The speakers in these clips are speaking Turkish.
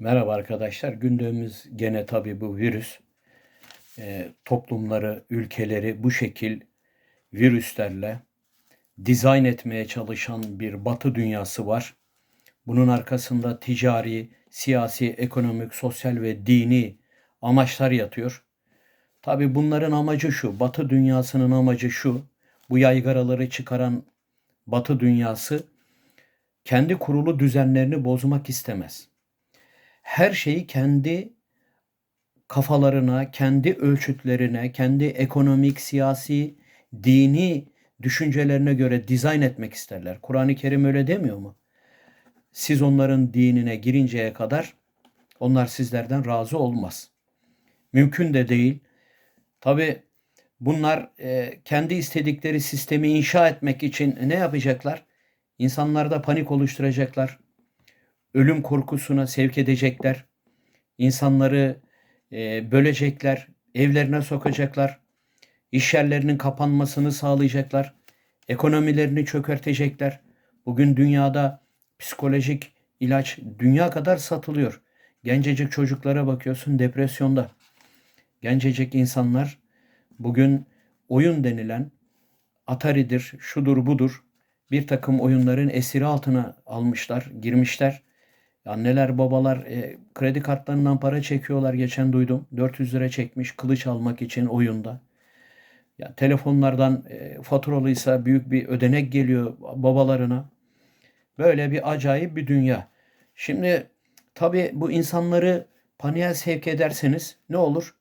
Merhaba arkadaşlar. Gündemimiz gene tabii bu virüs. Eee, toplumları, ülkeleri bu şekil virüslerle dizayn etmeye çalışan bir batı dünyası var. Bunun arkasında ticari, siyasi, ekonomik, sosyal ve dini amaçlar yatıyor. Tabii bunların amacı şu, batı dünyasının amacı şu, bu yaygaraları çıkaran batı dünyası kendi kurulu düzenlerini bozmak istemez her şeyi kendi kafalarına, kendi ölçütlerine, kendi ekonomik, siyasi, dini düşüncelerine göre dizayn etmek isterler. Kur'an-ı Kerim öyle demiyor mu? Siz onların dinine girinceye kadar onlar sizlerden razı olmaz. Mümkün de değil. Tabi bunlar e, kendi istedikleri sistemi inşa etmek için ne yapacaklar? İnsanlarda panik oluşturacaklar ölüm korkusuna sevk edecekler. İnsanları e, bölecekler, evlerine sokacaklar. iş yerlerinin kapanmasını sağlayacaklar. Ekonomilerini çökertecekler. Bugün dünyada psikolojik ilaç dünya kadar satılıyor. Gencecik çocuklara bakıyorsun depresyonda. Gencecik insanlar bugün oyun denilen Atari'dir, şudur budur bir takım oyunların esiri altına almışlar, girmişler Anneler babalar e, kredi kartlarından para çekiyorlar geçen duydum. 400 lira çekmiş kılıç almak için oyunda. Ya telefonlardan e, faturalıysa büyük bir ödenek geliyor babalarına. Böyle bir acayip bir dünya. Şimdi tabii bu insanları paniğe sevk ederseniz ne olur?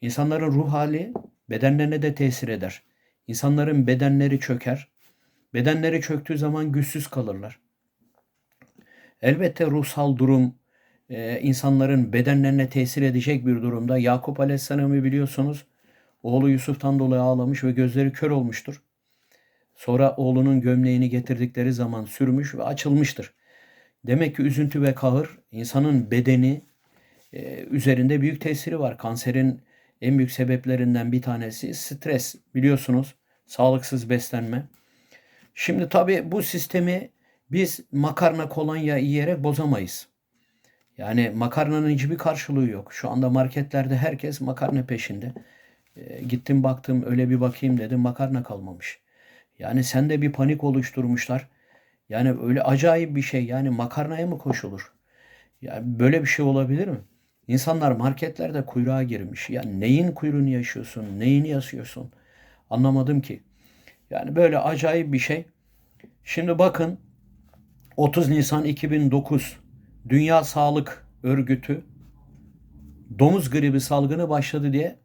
İnsanların ruh hali bedenlerine de tesir eder. İnsanların bedenleri çöker. Bedenleri çöktüğü zaman güçsüz kalırlar. Elbette ruhsal durum e, insanların bedenlerine tesir edecek bir durumda. Yakup Aleyhisselam'ı biliyorsunuz. Oğlu Yusuf'tan dolayı ağlamış ve gözleri kör olmuştur. Sonra oğlunun gömleğini getirdikleri zaman sürmüş ve açılmıştır. Demek ki üzüntü ve kahır insanın bedeni e, üzerinde büyük tesiri var. Kanserin en büyük sebeplerinden bir tanesi stres biliyorsunuz. Sağlıksız beslenme. Şimdi tabii bu sistemi biz makarna kolonya yiyerek bozamayız. Yani makarnanın hiçbir karşılığı yok. Şu anda marketlerde herkes makarna peşinde. E, gittim baktım öyle bir bakayım dedim makarna kalmamış. Yani sende bir panik oluşturmuşlar. Yani öyle acayip bir şey. Yani makarnaya mı koşulur? Yani böyle bir şey olabilir mi? İnsanlar marketlerde kuyruğa girmiş. Yani neyin kuyruğunu yaşıyorsun? Neyini yaşıyorsun? Anlamadım ki. Yani böyle acayip bir şey. Şimdi bakın 30 Nisan 2009 Dünya Sağlık Örgütü domuz gribi salgını başladı diye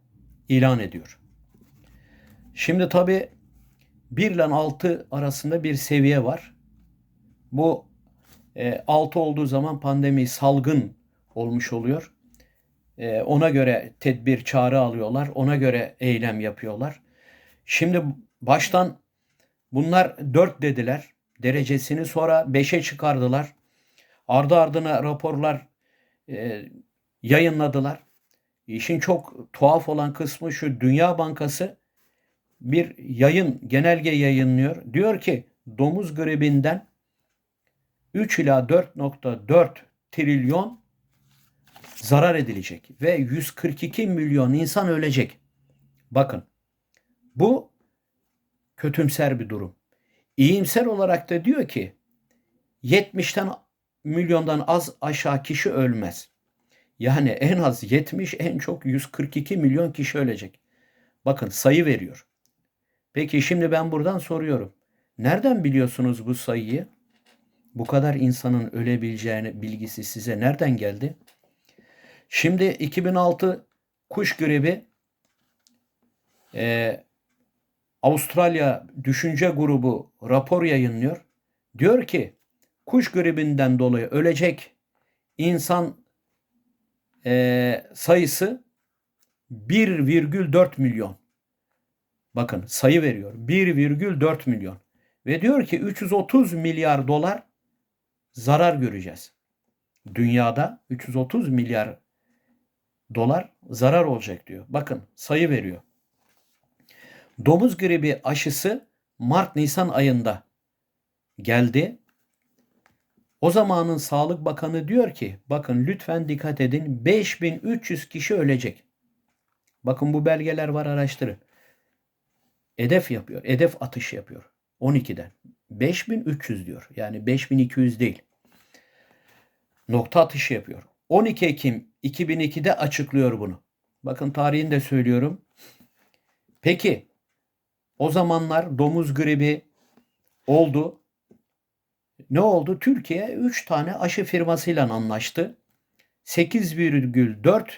ilan ediyor. Şimdi tabi 1 ile 6 arasında bir seviye var. Bu e, 6 olduğu zaman pandemi salgın olmuş oluyor. E, ona göre tedbir, çağrı alıyorlar. Ona göre eylem yapıyorlar. Şimdi baştan bunlar 4 dediler derecesini sonra 5'e çıkardılar. Ardı ardına raporlar e, yayınladılar. İşin çok tuhaf olan kısmı şu Dünya Bankası bir yayın genelge yayınlıyor. Diyor ki domuz gribinden 3 ila 4.4 trilyon zarar edilecek ve 142 milyon insan ölecek. Bakın bu kötümser bir durum. İyimser olarak da diyor ki 70'ten milyondan az aşağı kişi ölmez. Yani en az 70 en çok 142 milyon kişi ölecek. Bakın sayı veriyor. Peki şimdi ben buradan soruyorum. Nereden biliyorsunuz bu sayıyı? Bu kadar insanın ölebileceğini bilgisi size nereden geldi? Şimdi 2006 kuş gribi e, Avustralya Düşünce Grubu rapor yayınlıyor. Diyor ki kuş gribinden dolayı ölecek insan e, sayısı 1,4 milyon. Bakın sayı veriyor. 1,4 milyon. Ve diyor ki 330 milyar dolar zarar göreceğiz. Dünyada 330 milyar dolar zarar olacak diyor. Bakın sayı veriyor. Domuz gribi aşısı Mart-Nisan ayında geldi. O zamanın Sağlık Bakanı diyor ki bakın lütfen dikkat edin 5300 kişi ölecek. Bakın bu belgeler var araştırın. Hedef yapıyor. Hedef atış yapıyor. 12'den. 5300 diyor. Yani 5200 değil. Nokta atışı yapıyor. 12 Ekim 2002'de açıklıyor bunu. Bakın tarihini de söylüyorum. Peki o zamanlar domuz gribi oldu. Ne oldu? Türkiye 3 tane aşı firmasıyla anlaştı. 8,4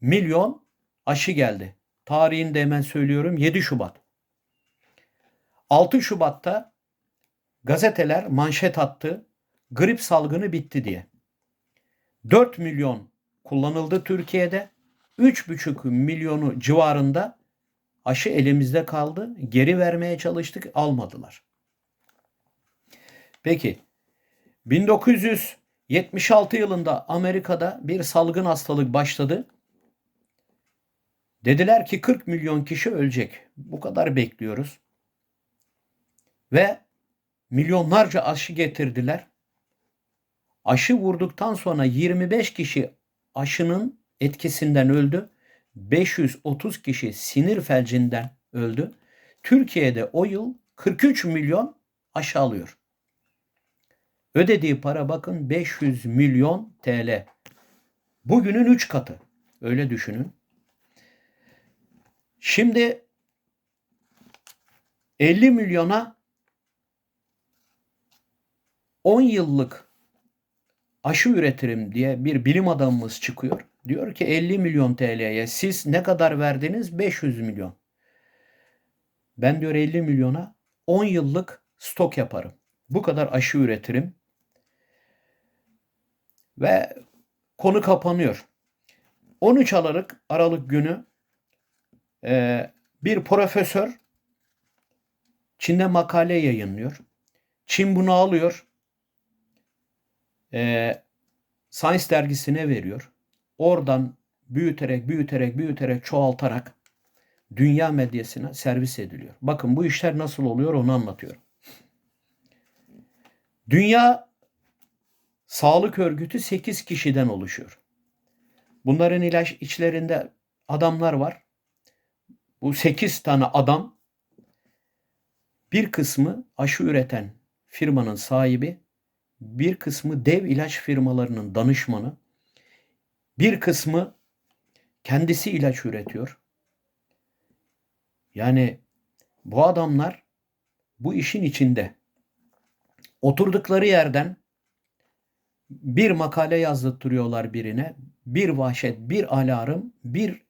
milyon aşı geldi. Tarihini de hemen söylüyorum 7 Şubat. 6 Şubat'ta gazeteler manşet attı. Grip salgını bitti diye. 4 milyon kullanıldı Türkiye'de. 3,5 milyonu civarında aşı elimizde kaldı. Geri vermeye çalıştık, almadılar. Peki 1976 yılında Amerika'da bir salgın hastalık başladı. Dediler ki 40 milyon kişi ölecek. Bu kadar bekliyoruz. Ve milyonlarca aşı getirdiler. Aşı vurduktan sonra 25 kişi aşının etkisinden öldü. 530 kişi sinir felcinden öldü. Türkiye'de o yıl 43 milyon aşı alıyor. Ödediği para bakın 500 milyon TL. Bugünün 3 katı. Öyle düşünün. Şimdi 50 milyona 10 yıllık aşı üretirim diye bir bilim adamımız çıkıyor. Diyor ki 50 milyon TL'ye siz ne kadar verdiniz? 500 milyon. Ben diyor 50 milyona 10 yıllık stok yaparım. Bu kadar aşı üretirim. Ve konu kapanıyor. 13 Aralık Aralık günü e, bir profesör Çin'de makale yayınlıyor. Çin bunu alıyor. E, Science dergisine veriyor. Oradan büyüterek, büyüterek, büyüterek, çoğaltarak dünya medyasına servis ediliyor. Bakın bu işler nasıl oluyor onu anlatıyorum. Dünya Sağlık Örgütü 8 kişiden oluşuyor. Bunların ilaç içlerinde adamlar var. Bu 8 tane adam bir kısmı aşı üreten firmanın sahibi, bir kısmı dev ilaç firmalarının danışmanı, bir kısmı kendisi ilaç üretiyor. Yani bu adamlar bu işin içinde oturdukları yerden bir makale yazdırtıyorlar birine. Bir vahşet, bir alarm, bir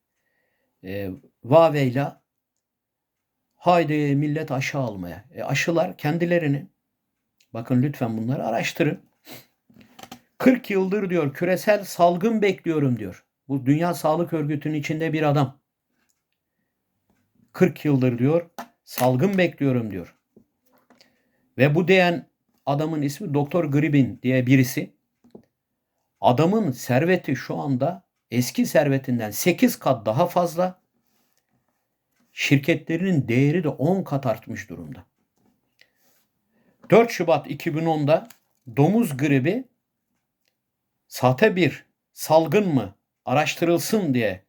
e, vaveyla haydi millet aşı almaya. E, aşılar kendilerini bakın lütfen bunları araştırın. 40 yıldır diyor küresel salgın bekliyorum diyor. Bu Dünya Sağlık Örgütü'nün içinde bir adam. 40 yıldır diyor salgın bekliyorum diyor. Ve bu diyen adamın ismi Doktor Gribin diye birisi. Adamın serveti şu anda eski servetinden 8 kat daha fazla. Şirketlerinin değeri de 10 kat artmış durumda. 4 Şubat 2010'da domuz gribi sahte bir salgın mı araştırılsın diye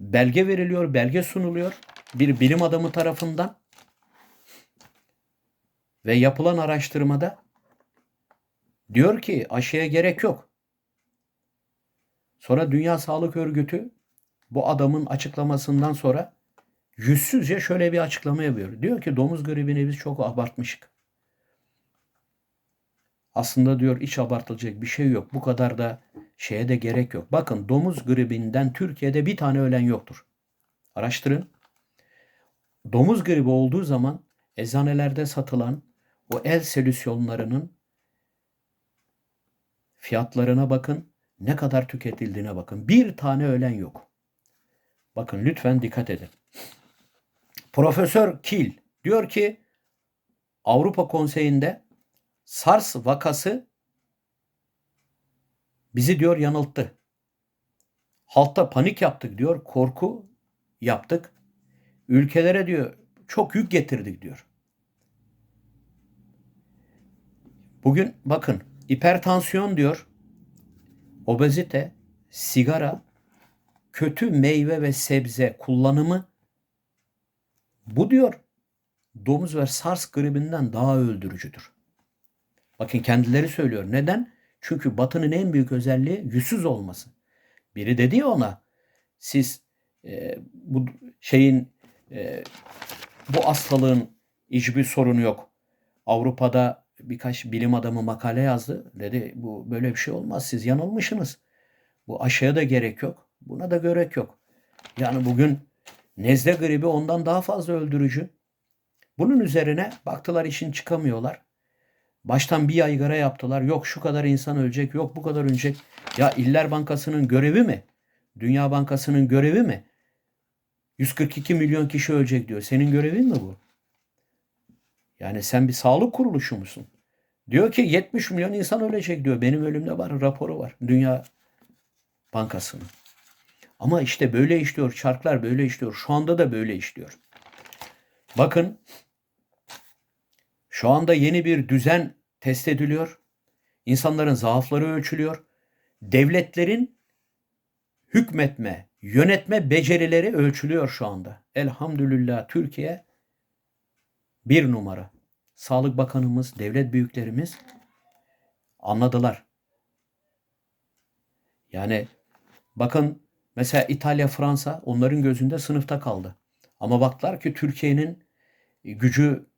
belge veriliyor, belge sunuluyor bir bilim adamı tarafından ve yapılan araştırmada diyor ki aşıya gerek yok. Sonra Dünya Sağlık Örgütü bu adamın açıklamasından sonra yüzsüzce şöyle bir açıklama yapıyor. Diyor ki domuz gribini biz çok abartmışık. Aslında diyor hiç abartılacak bir şey yok. Bu kadar da şeye de gerek yok. Bakın domuz gribinden Türkiye'de bir tane ölen yoktur. Araştırın. Domuz gribi olduğu zaman eczanelerde satılan o el solüsyonlarının fiyatlarına bakın. Ne kadar tüketildiğine bakın. Bir tane ölen yok. Bakın lütfen dikkat edin. Profesör Kil diyor ki Avrupa Konseyi'nde SARS vakası bizi diyor yanılttı. Halkta panik yaptık diyor, korku yaptık. Ülkelere diyor çok yük getirdik diyor. Bugün bakın hipertansiyon diyor, obezite, sigara, kötü meyve ve sebze kullanımı bu diyor domuz ve SARS gribinden daha öldürücüdür. Bakın kendileri söylüyor. Neden? Çünkü Batı'nın en büyük özelliği yüzsüz olması. Biri dedi ya ona siz e, bu şeyin e, bu hastalığın hiçbir sorunu yok. Avrupa'da birkaç bilim adamı makale yazdı. Dedi bu böyle bir şey olmaz. Siz yanılmışsınız. Bu aşıya da gerek yok. Buna da gerek yok. Yani bugün nezle gribi ondan daha fazla öldürücü. Bunun üzerine baktılar işin çıkamıyorlar. Baştan bir yaygara yaptılar. Yok şu kadar insan ölecek, yok bu kadar ölecek. Ya İller Bankası'nın görevi mi? Dünya Bankası'nın görevi mi? 142 milyon kişi ölecek diyor. Senin görevin mi bu? Yani sen bir sağlık kuruluşu musun? Diyor ki 70 milyon insan ölecek diyor. Benim ölümde var, raporu var. Dünya Bankası'nın. Ama işte böyle işliyor. Çarklar böyle işliyor. Şu anda da böyle işliyor. Bakın şu anda yeni bir düzen test ediliyor. İnsanların zaafları ölçülüyor. Devletlerin hükmetme, yönetme becerileri ölçülüyor şu anda. Elhamdülillah Türkiye bir numara. Sağlık Bakanımız, devlet büyüklerimiz anladılar. Yani bakın mesela İtalya, Fransa onların gözünde sınıfta kaldı. Ama baktılar ki Türkiye'nin gücü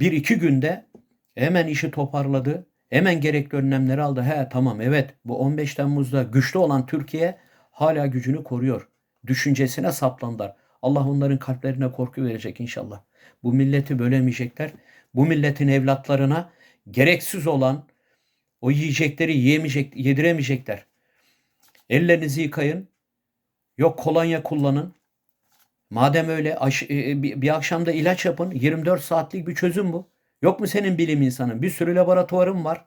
bir iki günde hemen işi toparladı. Hemen gerekli önlemleri aldı. He tamam evet bu 15 Temmuz'da güçlü olan Türkiye hala gücünü koruyor. Düşüncesine saplandılar. Allah onların kalplerine korku verecek inşallah. Bu milleti bölemeyecekler. Bu milletin evlatlarına gereksiz olan o yiyecekleri yiyemeyecek, yediremeyecekler. Ellerinizi yıkayın. Yok kolonya kullanın. Madem öyle e, bir, bir akşamda ilaç yapın. 24 saatlik bir çözüm bu. Yok mu senin bilim insanın? Bir sürü laboratuvarın var.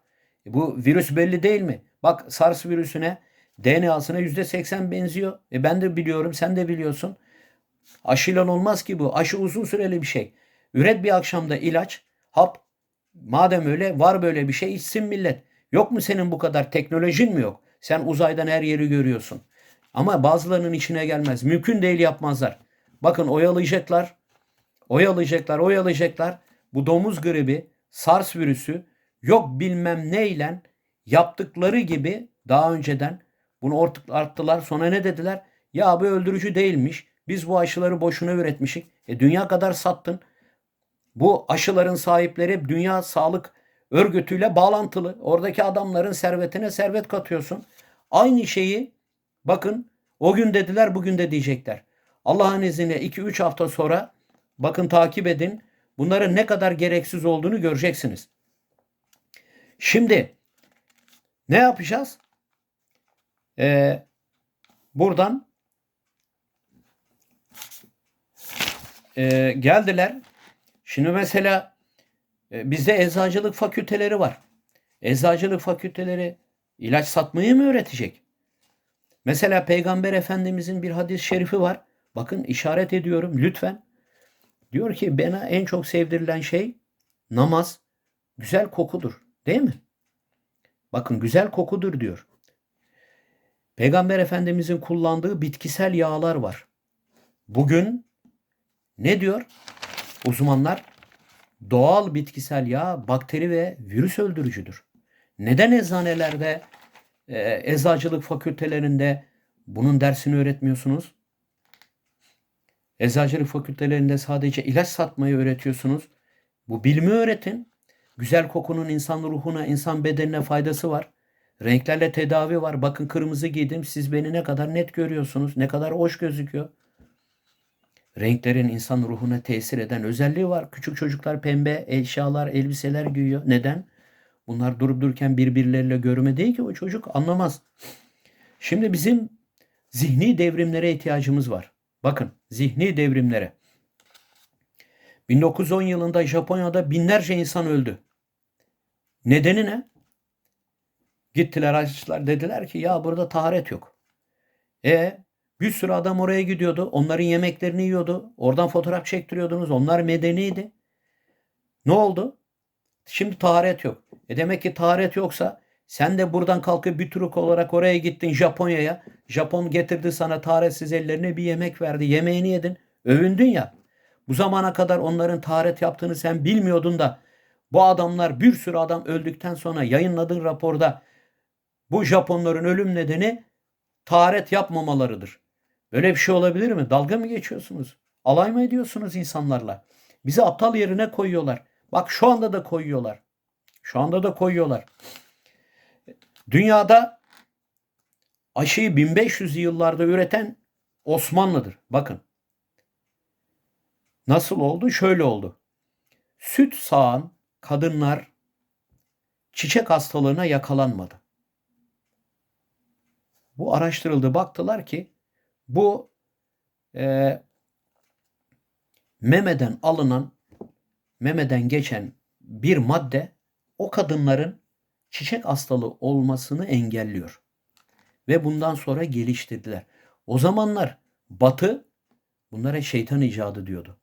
E, bu virüs belli değil mi? Bak SARS virüsüne DNA'sına %80 benziyor. E ben de biliyorum, sen de biliyorsun. Aşıyla olmaz ki bu. Aşı uzun süreli bir şey. Üret bir akşamda ilaç, hap. Madem öyle var böyle bir şey içsin millet. Yok mu senin bu kadar teknolojin mi yok? Sen uzaydan her yeri görüyorsun. Ama bazılarının içine gelmez. Mümkün değil yapmazlar. Bakın oyalayacaklar. Oyalayacaklar, oyalayacaklar. Bu domuz gribi, SARS virüsü yok bilmem neyle yaptıkları gibi daha önceden bunu ortak arttılar. Sonra ne dediler? Ya bu öldürücü değilmiş. Biz bu aşıları boşuna üretmişik. E dünya kadar sattın. Bu aşıların sahipleri Dünya Sağlık Örgütü'yle bağlantılı. Oradaki adamların servetine servet katıyorsun. Aynı şeyi bakın o gün dediler bugün de diyecekler. Allah'ın izniyle 2-3 hafta sonra bakın takip edin. Bunların ne kadar gereksiz olduğunu göreceksiniz. Şimdi ne yapacağız? Ee, buradan e, geldiler. Şimdi mesela e, bizde eczacılık fakülteleri var. Eczacılık fakülteleri ilaç satmayı mı öğretecek? Mesela Peygamber Efendimizin bir hadis-i şerifi var. Bakın işaret ediyorum lütfen. Diyor ki bana en çok sevdirilen şey namaz, güzel kokudur. Değil mi? Bakın güzel kokudur diyor. Peygamber Efendimizin kullandığı bitkisel yağlar var. Bugün ne diyor? Uzmanlar doğal bitkisel yağ bakteri ve virüs öldürücüdür. Neden eczanelerde, e, eczacılık fakültelerinde bunun dersini öğretmiyorsunuz? Eczacılık fakültelerinde sadece ilaç satmayı öğretiyorsunuz. Bu bilimi öğretin. Güzel kokunun insan ruhuna, insan bedenine faydası var. Renklerle tedavi var. Bakın kırmızı giydim. Siz beni ne kadar net görüyorsunuz. Ne kadar hoş gözüküyor. Renklerin insan ruhuna tesir eden özelliği var. Küçük çocuklar pembe eşyalar, elbiseler giyiyor. Neden? Bunlar durup dururken birbirleriyle görme değil ki o çocuk anlamaz. Şimdi bizim zihni devrimlere ihtiyacımız var. Bakın zihni devrimlere. 1910 yılında Japonya'da binlerce insan öldü. Nedeni ne? Gittiler açtılar dediler ki ya burada taharet yok. E bir sürü adam oraya gidiyordu. Onların yemeklerini yiyordu. Oradan fotoğraf çektiriyordunuz. Onlar medeniydi. Ne oldu? Şimdi taharet yok. E demek ki taharet yoksa sen de buradan kalkıp bir Türk olarak oraya gittin Japonya'ya. Japon getirdi sana taharetsiz ellerine bir yemek verdi. Yemeğini yedin. Övündün ya. Bu zamana kadar onların taharet yaptığını sen bilmiyordun da bu adamlar bir sürü adam öldükten sonra yayınladığın raporda bu Japonların ölüm nedeni taharet yapmamalarıdır. Böyle bir şey olabilir mi? Dalga mı geçiyorsunuz? Alay mı ediyorsunuz insanlarla? Bizi aptal yerine koyuyorlar. Bak şu anda da koyuyorlar. Şu anda da koyuyorlar. Dünyada aşıyı 1500 yıllarda üreten Osmanlı'dır. Bakın. Nasıl oldu? Şöyle oldu. Süt sağan kadınlar çiçek hastalığına yakalanmadı. Bu araştırıldı. Baktılar ki bu e, memeden alınan, memeden geçen bir madde o kadınların çiçek hastalığı olmasını engelliyor. Ve bundan sonra geliştirdiler. O zamanlar Batı bunlara şeytan icadı diyordu.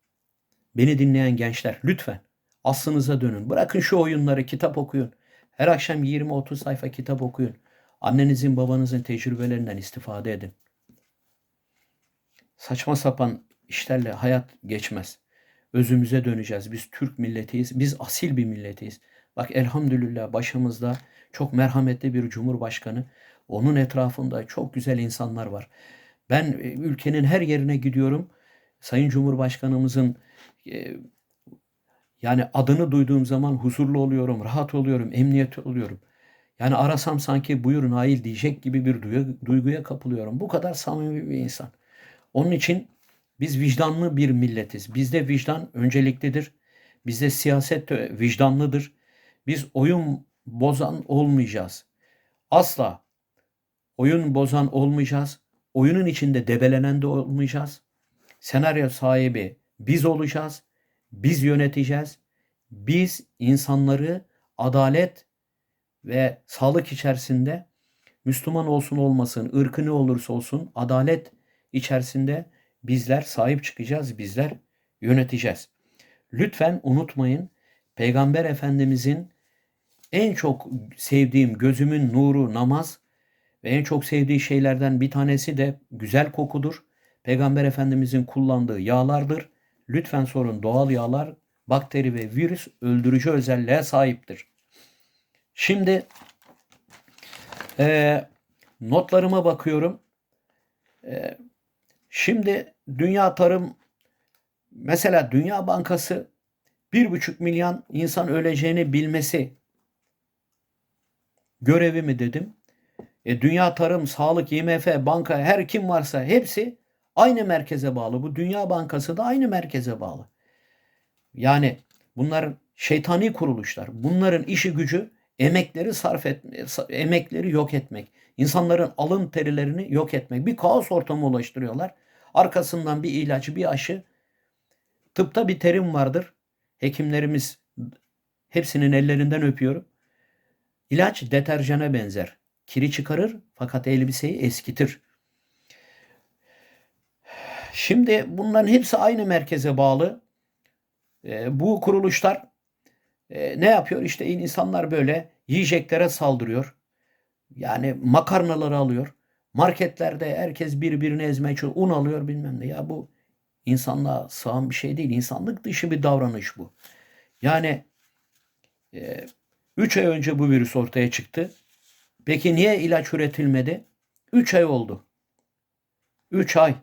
Beni dinleyen gençler lütfen aslınıza dönün. Bırakın şu oyunları, kitap okuyun. Her akşam 20-30 sayfa kitap okuyun. Annenizin, babanızın tecrübelerinden istifade edin. Saçma sapan işlerle hayat geçmez. Özümüze döneceğiz. Biz Türk milletiyiz. Biz asil bir milletiyiz. Bak elhamdülillah başımızda çok merhametli bir cumhurbaşkanı. Onun etrafında çok güzel insanlar var. Ben e, ülkenin her yerine gidiyorum. Sayın Cumhurbaşkanımızın e, yani adını duyduğum zaman huzurlu oluyorum, rahat oluyorum, emniyet oluyorum. Yani arasam sanki buyur Nail diyecek gibi bir duyguya kapılıyorum. Bu kadar samimi bir insan. Onun için biz vicdanlı bir milletiz. Bizde vicdan önceliklidir. Bizde siyaset de vicdanlıdır. Biz oyun bozan olmayacağız. Asla oyun bozan olmayacağız. Oyunun içinde debelenen de olmayacağız. Senaryo sahibi biz olacağız. Biz yöneteceğiz. Biz insanları adalet ve sağlık içerisinde Müslüman olsun olmasın, ırkı ne olursa olsun adalet içerisinde bizler sahip çıkacağız, bizler yöneteceğiz. Lütfen unutmayın Peygamber Efendimizin en çok sevdiğim gözümün nuru namaz ve en çok sevdiği şeylerden bir tanesi de güzel kokudur. Peygamber Efendimizin kullandığı yağlardır. Lütfen sorun doğal yağlar bakteri ve virüs öldürücü özelliğe sahiptir. Şimdi e, notlarıma bakıyorum. E, şimdi Dünya Tarım mesela Dünya Bankası bir buçuk milyon insan öleceğini bilmesi görevi mi dedim. E, Dünya Tarım, Sağlık, IMF, banka her kim varsa hepsi aynı merkeze bağlı. Bu Dünya Bankası da aynı merkeze bağlı. Yani bunların şeytani kuruluşlar. Bunların işi gücü emekleri sarf etmek, emekleri yok etmek. insanların alın terilerini yok etmek. Bir kaos ortamı ulaştırıyorlar. Arkasından bir ilacı, bir aşı. Tıpta bir terim vardır. Hekimlerimiz hepsinin ellerinden öpüyorum. İlaç deterjana benzer. Kiri çıkarır fakat elbiseyi eskitir. Şimdi bunların hepsi aynı merkeze bağlı. E, bu kuruluşlar e, ne yapıyor? İşte insanlar böyle yiyeceklere saldırıyor. Yani makarnaları alıyor. Marketlerde herkes birbirini ezmeye çalışıyor. Un alıyor bilmem ne. Ya bu insanlığa sığan bir şey değil. İnsanlık dışı bir davranış bu. Yani e, 3 ay önce bu virüs ortaya çıktı. Peki niye ilaç üretilmedi? 3 ay oldu. 3 ay.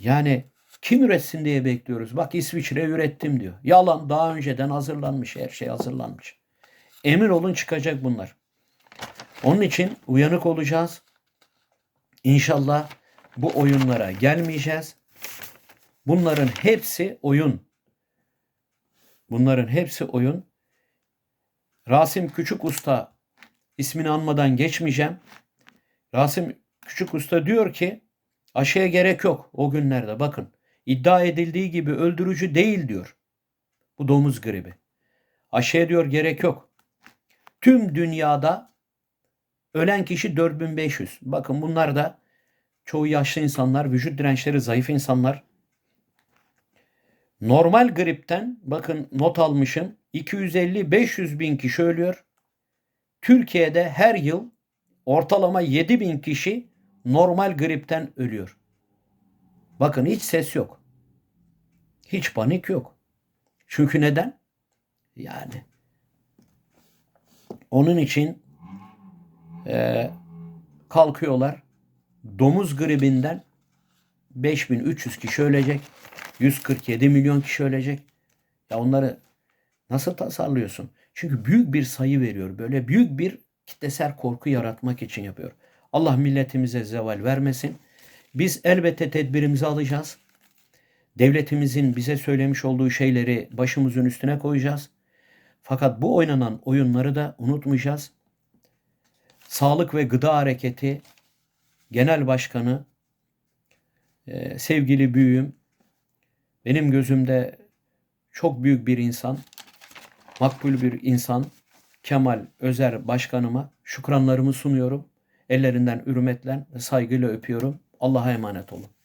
Yani kim üretsin diye bekliyoruz. Bak İsviçre ürettim diyor. Yalan daha önceden hazırlanmış. Her şey hazırlanmış. Emin olun çıkacak bunlar. Onun için uyanık olacağız. İnşallah bu oyunlara gelmeyeceğiz. Bunların hepsi oyun. Bunların hepsi oyun. Rasim Küçük Usta ismini anmadan geçmeyeceğim. Rasim Küçük Usta diyor ki aşıya gerek yok o günlerde bakın. iddia edildiği gibi öldürücü değil diyor. Bu domuz gribi. Aşıya diyor gerek yok. Tüm dünyada ölen kişi 4500. Bakın bunlar da çoğu yaşlı insanlar, vücut dirençleri zayıf insanlar. Normal gripten bakın not almışım 250-500 bin kişi ölüyor. Türkiye'de her yıl ortalama 7 bin kişi normal gripten ölüyor. Bakın hiç ses yok. Hiç panik yok. Çünkü neden? Yani onun için e, kalkıyorlar. Domuz gribinden 5300 kişi ölecek. 147 milyon kişi ölecek. Ya onları nasıl tasarlıyorsun? Çünkü büyük bir sayı veriyor. Böyle büyük bir kitlesel korku yaratmak için yapıyor. Allah milletimize zeval vermesin. Biz elbette tedbirimizi alacağız. Devletimizin bize söylemiş olduğu şeyleri başımızın üstüne koyacağız. Fakat bu oynanan oyunları da unutmayacağız. Sağlık ve Gıda Hareketi Genel Başkanı e, sevgili büyüğüm benim gözümde çok büyük bir insan, makbul bir insan Kemal Özer Başkanıma şükranlarımı sunuyorum. Ellerinden hürmetle ve saygıyla öpüyorum. Allah'a emanet olun.